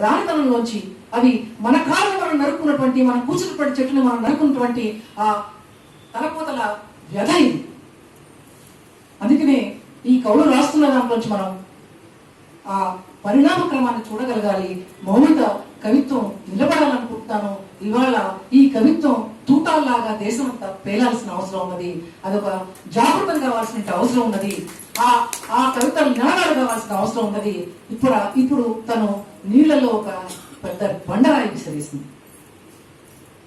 రానితనంలోంచి అవి మన కాళ్ళని మనం నరుక్కున్నటువంటి మనం కూర్చున్నటువంటి చెట్టును మనం నరుకున్నటువంటి ఆ తలపోతల వ్యధ ఇది. అందుకనే ఈ కవులు రాస్తున్న దాంట్లోంచి మనం ఆ పరిణామ క్రమాన్ని చూడగలగాలి. మౌలిక కవిత్వం నిలబడాలనుకుంటున్నాను. ఇవాళ ఈ కవిత్వం లాగా దేశం అంతా పేలాల్సిన అవసరం ఉన్నది. అదొక జాగృతం కావాల్సిన అవసరం ఉన్నది. ఆ ఆ కవితలు నినాదాలు కావాల్సిన అవసరం ఉన్నది. ఇప్పుడు ఇప్పుడు తను నీళ్ళలో ఒక పెద్ద బండరాయి విసిరేసింది.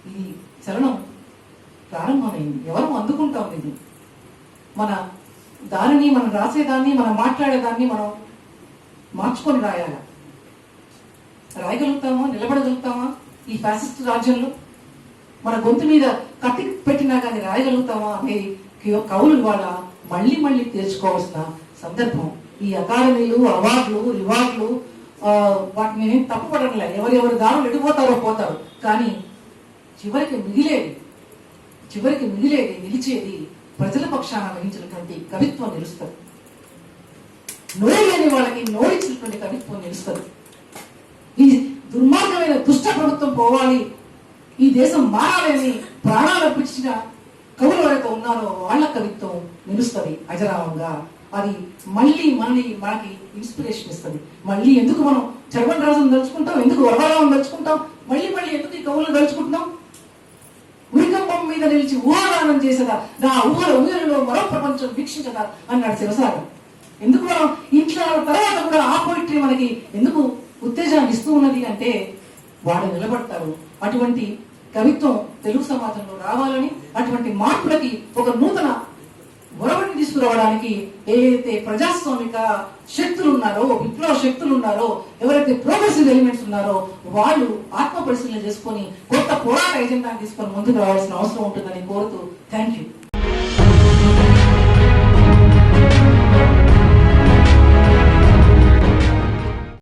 ఈ చలనం ప్రారంభమైంది. ఎవరు అందుకుంటాం ఇది మన దానిని మనం రాసేదాన్ని మనం మాట్లాడేదాన్ని మనం మార్చుకొని రాయాలి? రాయగలుగుతామా? నిలబడగలుగుతామా? ఈ ఫ్యాసిస్ట్ రాజ్యంలో మన గొంతు మీద కత్తి పెట్టినా కానీ రాయగలుగుతామా అనే కవులు వాళ్ళ మళ్ళీ మళ్ళీ తెచ్చుకోవాల్సిన సందర్భం. ఈ అకాడమీలు అవార్డులు రివార్డులు ఆ, వాటిని నేను తప్పుపడట్లే ఎవరెవరు దారులు ఎడిపోతారో పోతారు. కానీ చివరికి మిగిలేది చివరికి మిగిలేది నిలిచేది ప్రజల పక్షాన వహించినటువంటి కవిత్వం నిలుస్తుంది. నోరు లేని వాళ్ళకి నోరిచ్చినటువంటి కవిత్వం నిలుస్తుంది. ఈ దుర్మార్గమైన దుష్ట ప్రభుత్వం పోవాలి ఈ దేశం మారాలని ప్రాణాలు అర్పించిన కవులు ఎవరైతే ఉన్నారో వాళ్ళ కవిత్వం నిలుస్తుంది అజరావంగా. అది మళ్ళీ మళ్ళీ మనకి ఇన్స్పిరేషన్ ఇస్తుంది. మళ్ళీ ఎందుకు మనం చర్మన్ రాజును తలుచుకుంటాం? ఎందుకు వరవరావును తలుచుకుంటాం? మళ్ళీ మళ్ళీ ఎందుకు ఈ కవులను తలుచుకుంటున్నాం? ఉరికంబం మీద నిలిచి ఊహాగానం చేసేదా? నా ఊహల ఊహలలో మరో ప్రపంచం వీక్షించదా? అన్నాడు శివసాగర్. ఎందుకు మనం ఇంట్లో తర్వాత కూడా ఆ పోయిట్రీ మనకి ఎందుకు ఉత్తేజాన్ని ఇస్తూ ఉన్నది అంటే వాళ్ళు నిలబడతారు అటువంటి కవిత్వం తెలుగు సమాజంలో రావాలని అటువంటి మార్పులకి ఒక నూతన ఒరవడిని తీసుకురావడానికి ఏదైతే ప్రజాస్వామిక శక్తులు ఉన్నారో విప్లవ శక్తులు ఉన్నారో ఎవరైతే ప్రోగ్రెసివ్ ఎలిమెంట్స్ ఉన్నారో వాళ్ళు ఆత్మ పరిశీలన చేసుకొని కొత్త పోరాట ఎజెండాని తీసుకొని ముందుకు రావాల్సిన అవసరం ఉంటుందని కోరుతూ థ్యాంక్ యూ